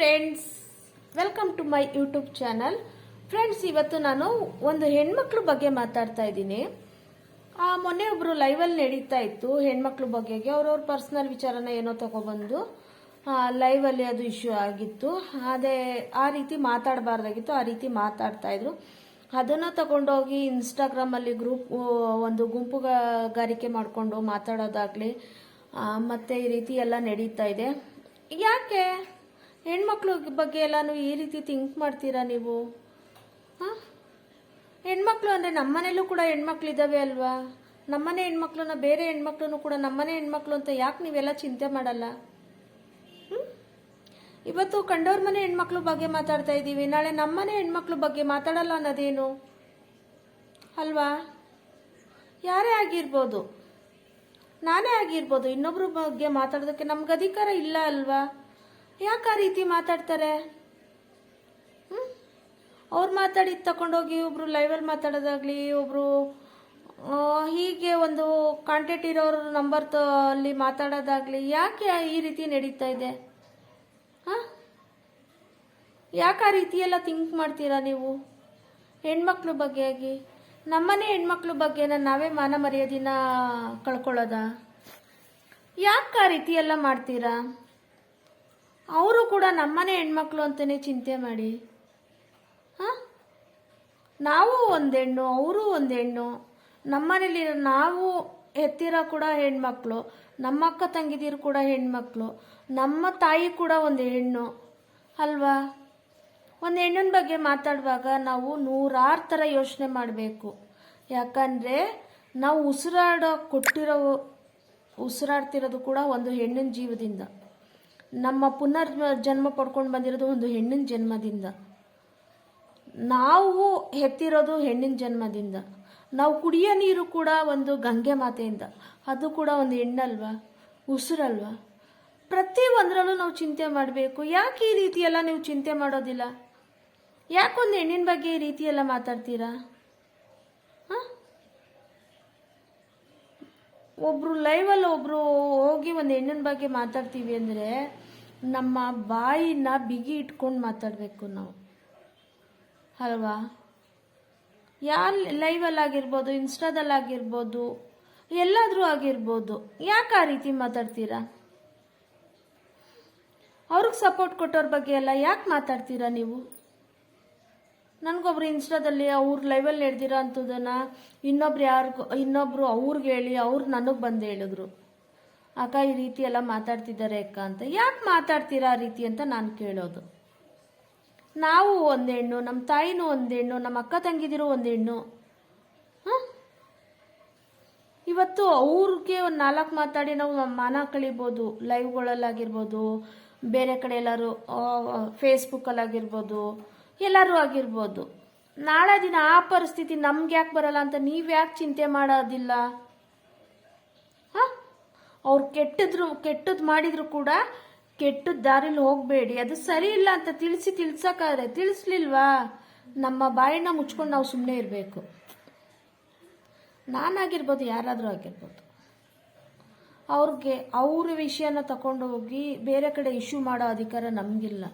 Friends welcome to my YouTube channel friends ಇವತ್ತು ನಾನು ಒಂದು ಹೆಣ್ಮಕ್ಳ ಬಗ್ಗೆ ಮಾತಾಡ್ತಾ ಇದ್ದೀನಿ. ಆ, ಮೊನ್ನೆ ಒಬ್ರು ಲೈವಲ್ಲಿ ನಡೀತಾ ಇತ್ತು. ಹೆಣ್ಮಕ್ಳ ಬಗ್ಗೆಗೆ ಅವ್ರವ್ರ ಪರ್ಸನಲ್ ವಿಚಾರನ ಏನೋ ತಗೊಬಂದು ಲೈವಲ್ಲಿ ಅದು ಇಶ್ಯೂ ಆಗಿತ್ತು. ಅದೇ ಆ ರೀತಿ ಮಾತಾಡಬಾರ್ದಾಗಿತ್ತು ಆ ರೀತಿ ಮಾತಾಡ್ತಾ ಇದ್ರು. ಅದನ್ನು ತಗೊಂಡೋಗಿ ಇನ್ಸ್ಟಾಗ್ರಾಮಲ್ಲಿ ಗ್ರೂಪ್ ಒಂದು ಗುಂಪುಗಾರಿಕೆ ಮಾಡಿಕೊಂಡು ಮಾತಾಡೋದಾಗ್ಲಿ ಮತ್ತೆ ಈ ರೀತಿ ಎಲ್ಲ ನಡೀತಾ ಇದೆ. ಯಾಕೆ? ಹೆಣ್ಮಕ್ಳ ಬಗ್ಗೆ ಎಲ್ಲಾನು ಈ ರೀತಿ ಥಿಂಕ್ ಮಾಡ್ತೀರಾ ನೀವು? ಹಾಂ? ಹೆಣ್ಮಕ್ಳು ಅಂದರೆ ನಮ್ಮನೇಲೂ ಕೂಡ ಹೆಣ್ಮಕ್ಳು ಇದ್ದಾವೆ ಅಲ್ವಾ? ನಮ್ಮನೆ ಹೆಣ್ಮಕ್ಳನ್ನ ಬೇರೆ ಹೆಣ್ಮಕ್ಳನ್ನು ಕೂಡ ನಮ್ಮನೆ ಹೆಣ್ಮಕ್ಳು ಅಂತ ಯಾಕೆ ನೀವೆಲ್ಲ ಚಿಂತೆ ಮಾಡಲ್ಲ? ಇವತ್ತು ಕಂಡವ್ರ ಮನೆ ಹೆಣ್ಮಕ್ಳು ಬಗ್ಗೆ ಮಾತಾಡ್ತಾ ಇದ್ದೀವಿ. ನಾಳೆ ನಮ್ಮನೆ ಹೆಣ್ಮಕ್ಳು ಬಗ್ಗೆ ಮಾತಾಡಲ್ಲ ಅನ್ನೋದೇನು? ಅಲ್ವಾ? ಯಾರೇ ಆಗಿರ್ಬೋದು. ನಾನೇ ಆಗಿರ್ಬೋದು. ಇನ್ನೊಬ್ರ ಬಗ್ಗೆ ಮಾತಾಡೋದಕ್ಕೆ ನಮ್ಗೆ ಅಧಿಕಾರ ಇಲ್ಲ ಅಲ್ವಾ? ಯಾಕೆ ಆ ರೀತಿ ಮಾತಾಡ್ತಾರೆ? ಅವ್ರು ಮಾತಾಡಿದ್ದು ತಗೊಂಡೋಗಿ ಒಬ್ರು ಲೈವಲ್ಲಿ ಮಾತಾಡೋದಾಗ್ಲಿ ಒಬ್ರು ಆ, ಹೀಗೆ ಒಂದು ಕಾಂಟ್ಯಾಕ್ಟ್ ಇರೋರ ನಂಬರ್ ಅಲ್ಲಿ ಮಾತಾಡೋದಾಗ್ಲಿ ಯಾಕೆ ಈ ರೀತಿ ನಡೀತಾ ಇದೆ? ಹಾಂ? ಯಾಕೆ ಆ ರೀತಿ ಎಲ್ಲ ಥಿಂಕ್ ಮಾಡ್ತೀರಾ ನೀವು? ಹೆಣ್ಮಕ್ಳ ಬಗ್ಗೆ ಆಗಿ. ನಮ್ಮನೆ ಹೆಣ್ಮಕ್ಳ ಬಗ್ಗೆನ ನಾವೇ ಮಾನ ಮರ್ಯಾದಿನ ಕಳ್ಕೊಳ್ಳೋದ? ಯಾಕೆ ಆ ರೀತಿ ಎಲ್ಲ ಮಾಡ್ತೀರಾ? ಅವರು ಕೂಡ ನಮ್ಮನೆ ಹೆಣ್ಮಕ್ಳು ಅಂತಲೇ ಚಿಂತೆ ಮಾಡಿ. ಹಾಂ? ನಾವು ಒಂದು ಹೆಣ್ಣು ಅವರು ಒಂದು ಹೆಣ್ಣು ನಮ್ಮನೇಲಿ ನಾವು ಎತ್ತಿರ ಕೂಡ ಹೆಣ್ಮಕ್ಳು, ನಮ್ಮ ಅಕ್ಕ ತಂಗಿದಿರು ಕೂಡ ಹೆಣ್ಮಕ್ಳು, ನಮ್ಮ ತಾಯಿ ಕೂಡ ಒಂದು ಹೆಣ್ಣು, ಅಲ್ವಾ? ಒಂದು ಹೆಣ್ಣಿನ ಬಗ್ಗೆ ಮಾತಾಡುವಾಗ ನಾವು ನೂರಾರು ಥರ ಯೋಚನೆ ಮಾಡಬೇಕು. ಯಾಕಂದರೆ ನಾವು ಉಸಿರಾಡೋ ಕೊಟ್ಟಿರೋ, ಉಸಿರಾಡ್ತಿರೋದು ಕೂಡ ಒಂದು ಹೆಣ್ಣಿನ ಜೀವದಿಂದ. ನಮ್ಮ ಪುನರ್ ಜನ್ಮ ಪಡ್ಕೊಂಡು ಬಂದಿರೋದು ಒಂದು ಹೆಣ್ಣಿನ ಜನ್ಮದಿಂದ. ನಾವು ಹೆತ್ತಿರೋದು ಹೆಣ್ಣಿನ ಜನ್ಮದಿಂದ. ನಾವು ಕುಡಿಯೋ ನೀರು ಕೂಡ ಒಂದು ಗಂಗೆ ಮಾತೆಯಿಂದ. ಅದು ಕೂಡ ಒಂದು ಹೆಣ್ಣಲ್ವಾ? ಉಸಿರಲ್ವ? ಪ್ರತಿ ಒಂದರಲ್ಲೂ ನಾವು ಚಿಂತೆ ಮಾಡಬೇಕು. ಯಾಕೆ ಈ ರೀತಿ ಎಲ್ಲ ನೀವು ಚಿಂತೆ ಮಾಡೋದಿಲ್ಲ? ಯಾಕೊಂದು ಹೆಣ್ಣಿನ ಬಗ್ಗೆ ಈ ರೀತಿಯೆಲ್ಲ ಮಾತಾಡ್ತೀರಾ? ಹಾಂ? ಒಬ್ರು ಲೈವಲ್ಲಿ ಒಬ್ರು ಹೋಗಿ ಒಂದು ಹೆಣ್ಣಿನ ಬಗ್ಗೆ ಮಾತಾಡ್ತೀವಿ ಅಂದರೆ ನಮ್ಮ ಬಾಯಿನ ಬಿಗಿ ಇಟ್ಕೊಂಡು ಮಾತಾಡಬೇಕು ನಾವು. ಅಲ್ವಾ? ಯಾರು ಲೈವಲ್ಲಿ ಆಗಿರ್ಬೋದು ಇನ್ಸ್ಟಾದಲ್ಲಿ ಆಗಿರ್ಬೋದು, ಎಲ್ಲಾದರೂ ಆಗಿರ್ಬೋದು, ಯಾಕೆ ಆ ರೀತಿ ಮಾತಾಡ್ತೀರಾ? ಅವ್ರಿಗೆ ಸಪೋರ್ಟ್ ಕೊಟ್ಟೋರ ಬಗ್ಗೆ ಎಲ್ಲ ಯಾಕೆ ಮಾತಾಡ್ತೀರಾ ನೀವು? ನನಗೊಬ್ರು ಇನ್ಸ್ಟಾದಲ್ಲಿ ಅವ್ರ ಲೈವಲ್ಲಿ ನಡೆದಿರೋ ಅಂಥದ್ದನ್ನು ಇನ್ನೊಬ್ರು ಯಾರಿಗೂ, ಇನ್ನೊಬ್ರು ಅವ್ರಿಗೆ ಹೇಳಿ, ಅವ್ರು ನನಗೆ ಬಂದು ಹೇಳಿದ್ರು. ಅಕ್ಕ, ಈ ರೀತಿ ಎಲ್ಲ ಮಾತಾಡ್ತಿದ್ದಾರೆ ಅಕ್ಕ ಅಂತ. ಯಾಕೆ ಮಾತಾಡ್ತೀರಾ ಆ ರೀತಿ ಅಂತ ನಾನು ಕೇಳೋದು. ನಾವು ಒಂದು ಹೆಣ್ಣು ನಮ್ಮ ತಾಯಿನೂ ಒಂದು ಹೆಣ್ಣು ನಮ್ಮ ಅಕ್ಕ ತಂಗಿದಿರು ಒಂದು ಹೆಣ್ಣು. ಹಾಂ? ಇವತ್ತು ಅವ್ರಿಗೆ ಒಂದು ನಾಲ್ಕು ಮಾತಾಡಿ ನಾವು ಮಾನ ಕಳಿಬೋದು ಲೈವ್ಗಳಲ್ಲಾಗಿರ್ಬೋದು ಬೇರೆ ಕಡೆ ಎಲ್ಲರೂ ಫೇಸ್ಬುಕ್ಕಲ್ಲಾಗಿರ್ಬೋದು ಎಲ್ಲರೂ ಆಗಿರ್ಬೋದು. ನಾಳೆ ದಿನ ಆ ಪರಿಸ್ಥಿತಿ ನಮ್ಗೆ ಯಾಕೆ ಬರಲ್ಲ ಅಂತ ನೀವು ಯಾಕೆ ಚಿಂತೆ ಮಾಡೋದಿಲ್ಲ? ಹಾಂ? ಅವ್ರು ಕೆಟ್ಟದ್ರು ಕೆಟ್ಟದ್ದು ಮಾಡಿದ್ರು ಕೂಡ ಕೆಟ್ಟದ್ದು ದಾರಿಲಿ ಹೋಗಬೇಡಿ. ಅದು ಸರಿ ಇಲ್ಲ ಅಂತ ತಿಳಿಸಿ ತಿಳ್ಸಕ್ಕಾದ್ರೆ ತಿಳಿಸ್ಲಿಲ್ವಾ? ನಮ್ಮ ಬಾಯಿನ ಮುಚ್ಕೊಂಡು ನಾವು ಸುಮ್ಮನೆ ಇರಬೇಕು. ನಾನಾಗಿರ್ಬೋದು ಯಾರಾದರೂ ಆಗಿರ್ಬೋದು. ಅವ್ರಿಗೆ ಅವ್ರ ವಿಷಯನ ತಗೊಂಡು ಹೋಗಿ ಬೇರೆ ಕಡೆ ಇಶ್ಯೂ ಮಾಡೋ ಅಧಿಕಾರ ನಮಗಿಲ್ಲ.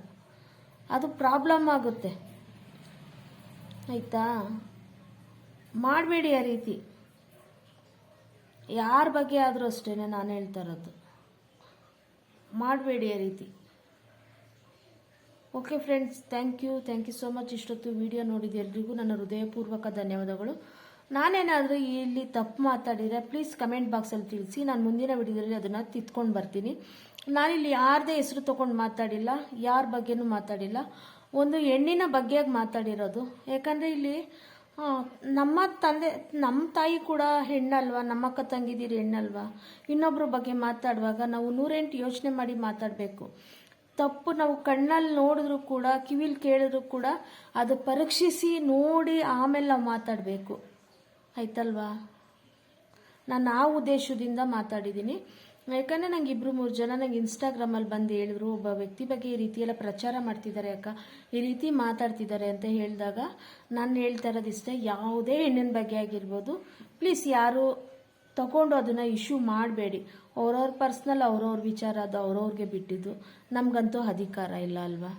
ಅದು ಪ್ರಾಬ್ಲಮ್ ಆಗುತ್ತೆ. ಆಯಿತಾ? ಮಾಡಬೇಡಿ ಆ ರೀತಿ. ಯಾರ ಬಗ್ಗೆ ಆದರೂ ಅಷ್ಟೇ ನಾನು ಹೇಳ್ತಾ ಇರೋದು. ಮಾಡಬೇಡಿ ಆ ರೀತಿ. Okay friends thank you thank you so much ಇಷ್ಟೊತ್ತು ವಿಡಿಯೋ ನೋಡಿದ ಎಲ್ರಿಗೂ ನನ್ನ ಹೃದಯಪೂರ್ವಕ ಧನ್ಯವಾದಗಳು. ನಾನೇನಾದರೂ ಇಲ್ಲಿ ತಪ್ಪು ಮಾತಾಡಿದರೆ ಪ್ಲೀಸ್ ಕಮೆಂಟ್ ಬಾಕ್ಸಲ್ಲಿ ತಿಳಿಸಿ. ನಾನು ಮುಂದಿನ ವಿಡಿಯೋದಲ್ಲಿ ಅದನ್ನು ತಿದ್ಕೊಂಡು ಬರ್ತೀನಿ. ನಾನಿಲ್ಲಿ ಯಾರದೇ ಹೆಸರು ತಗೊಂಡು ಮಾತಾಡಿಲ್ಲ, ಯಾರ ಬಗ್ಗೆನೂ ಮಾತಾಡಿಲ್ಲ. ಒಂದು ಹೆಣ್ಣಿನ ಬಗ್ಗೆ ಮಾತಾಡಿರೋದು. ಯಾಕಂದರೆ ಇಲ್ಲಿ ನಮ್ಮ ತಂದೆ ನಮ್ಮ ತಾಯಿ ಕೂಡ ಹೆಣ್ಣಲ್ವಾ? ನಮ್ಮ ಅಕ್ಕ ತಂಗಿದ್ದೀರಿ ಹೆಣ್ಣಲ್ವಾ? ಇನ್ನೊಬ್ಬರ ಬಗ್ಗೆ ಮಾತಾಡುವಾಗ ನಾವು ನೂರೆಂಟು ಯೋಚನೆ ಮಾಡಿ ಮಾತಾಡಬೇಕು. ತಪ್ಪು ನಾವು ಕಣ್ಣಲ್ಲಿ ನೋಡಿದ್ರು ಕೂಡ, ಕಿವಿಲಿ ಕೇಳಿದ್ರು ಕೂಡ ಅದು ಪರೀಕ್ಷಿಸಿ ನೋಡಿ ಆಮೇಲೆ ನಾವು ಮಾತಾಡಬೇಕು. ಆಯ್ತಲ್ವಾ? ನಾನು ಆ ಉದ್ದೇಶದಿಂದ ಮಾತಾಡಿದ್ದೀನಿ. ಯಾಕಂದರೆ ನಂಗೆ ಇಬ್ಬರು ಮೂರು ಜನ ನಂಗೆ ಇನ್ಸ್ಟಾಗ್ರಾಮಲ್ಲಿ ಬಂದು ಹೇಳಿದ್ರು, ಒಬ್ಬ ವ್ಯಕ್ತಿ ಬಗ್ಗೆ ಈ ರೀತಿ ಎಲ್ಲ ಪ್ರಚಾರ ಮಾಡ್ತಿದ್ದಾರೆ ಅಕ್ಕ. ಈ ರೀತಿ ಮಾತಾಡ್ತಿದ್ದಾರೆ ಅಂತ ಹೇಳಿದಾಗ ನಾನು ಹೇಳ್ತಾ ಇರೋದಿಷ್ಟೇ ಯಾವುದೇ ಹೆಣ್ಣಿನ ಬಗ್ಗೆ ಆಗಿರ್ಬೋದು ಪ್ಲೀಸ್ ಯಾರು ತಗೊಂಡು ಅದನ್ನು ಇಶ್ಯೂ ಮಾಡಬೇಡಿ. ಅವ್ರವ್ರ ಪರ್ಸ್ನಲ್ ಅವ್ರವ್ರ ವಿಚಾರ ಅದು ಅವ್ರವ್ರಿಗೆ ಬಿಟ್ಟಿದ್ದು. ನಮಗಂತೂ ಅಧಿಕಾರ ಇಲ್ಲ ಅಲ್ವಾ?